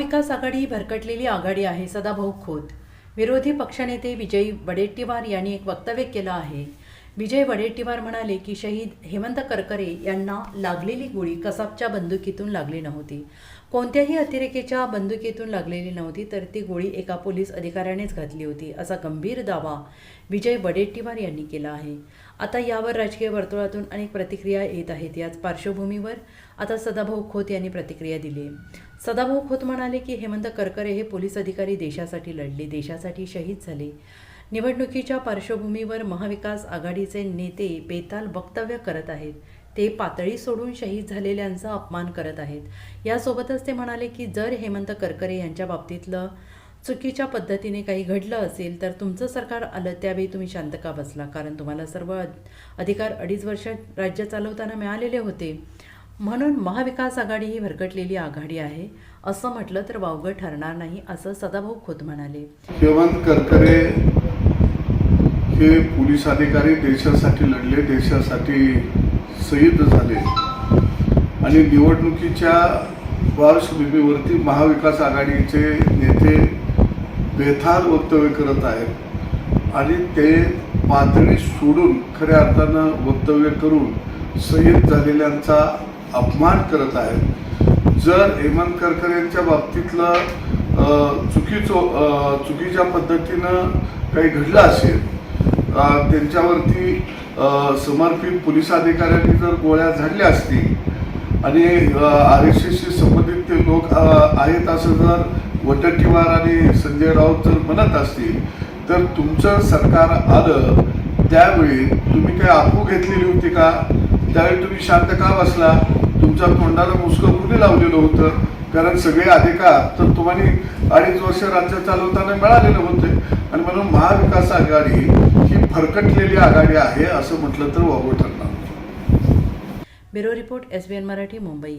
महाविकास आघाडी ही भरकटलेली आघाडी आहे सदाभाऊ खोत. विरोधी पक्षनेते विजय वडेट्टीवार यांनी एक वक्तव्य केलं आहे. विजय वडेट्टीवार म्हणाले की शहीद हेमंत करकरे यांना लागलेली गोळी कसाबच्या बंदुकीतून लागली नव्हती. कोणत्याही अतिरेकेच्या बंदुकीतून लागलेली नव्हती तर ती गोळी एका पोलीस अधिकाऱ्यानेच घातली होती असा गंभीर दावा विजय वडेट्टीवार यांनी केला आहे. आता यावर राजकीय वर्तुळातून अनेक प्रतिक्रिया येत आहेत. याच पार्श्वभूमीवर आता सदाभाऊ खोत यांनी प्रतिक्रिया दिली सदाभाऊ खोत म्हणाले की हेमंत करकरे हे पोलीस अधिकारी देशासाठी लढले देशासाठी शहीद झाले. निवडणुकीच्या पार्श्वभूमीवर महाविकास आघाडीचे नेते बेताल वक्तव्य करत आहेत. ते पातळी सोडून शहीद झालेल्यांचा अपमान करत आहेत. यासोबतच ते म्हणाले की जर हेमंत करकरे यांच्या बाबतीतलं चुकीच्या पद्धतीने काही घडलं असेल तर तुमचं सरकार आलं त्यावेळी तुम्ही शांत का बसला? कारण तुम्हाला सर्व अधिकार अडीच वर्ष राज्य चालवताना मिळालेले होते. म्हणून महाविकास आघाडी ही भरकटलेली आघाडी आहे. असं म्हटलं तर वावगं ठरणार नाही असं सदाभाऊ खोत म्हणाले. हेमंत करकरे हे पोलीस अधिकारी देशासाठी लढले देशासाठी शहीद झाले. आणि निवडणुकीच्या पार्श्वभूमीवरती महाविकास आघाडीचे नेते बेथाल वक्तव्य करत आहेत. आणि ते पातळी सोडून खऱ्या अर्थानं वक्तव्य करून शहीद झालेल्यांचा अपमान करत आहेत. जर हेमंत करकरेंच्या बाबतीतलं चुकीचो चुकीचं चुकीच्या पद्धतीनं काही घडलं असेल त्यांच्यावरती समर्पित पोलीस अधिकाऱ्यांनी जर गोळ्या झाडल्या असतील आणि आर एस एसशी संबंधित ते लोक आहेत असं जर वटट्टीवार आणि संजय राऊत जर म्हणत असतील तर तुमचं सरकार आलं त्यावेळी तुम्ही काय आपू घेतलेली होती का? त्यावेळी तुम्ही शांत का बसला? तुमच्या तोंडाला मुसकं कुणी लावलेलं होतं कारण सगळे अधिकार तर तुम्हाला अडीच वर्ष राज्य चालवताना मिळालेले होते. आणि म्हणून महाविकास आघाडी ही फरकटलेली आघाडी आहे असं म्हटलं तर वावं ठरणार. Bureau report S B N Marathi Mumbai.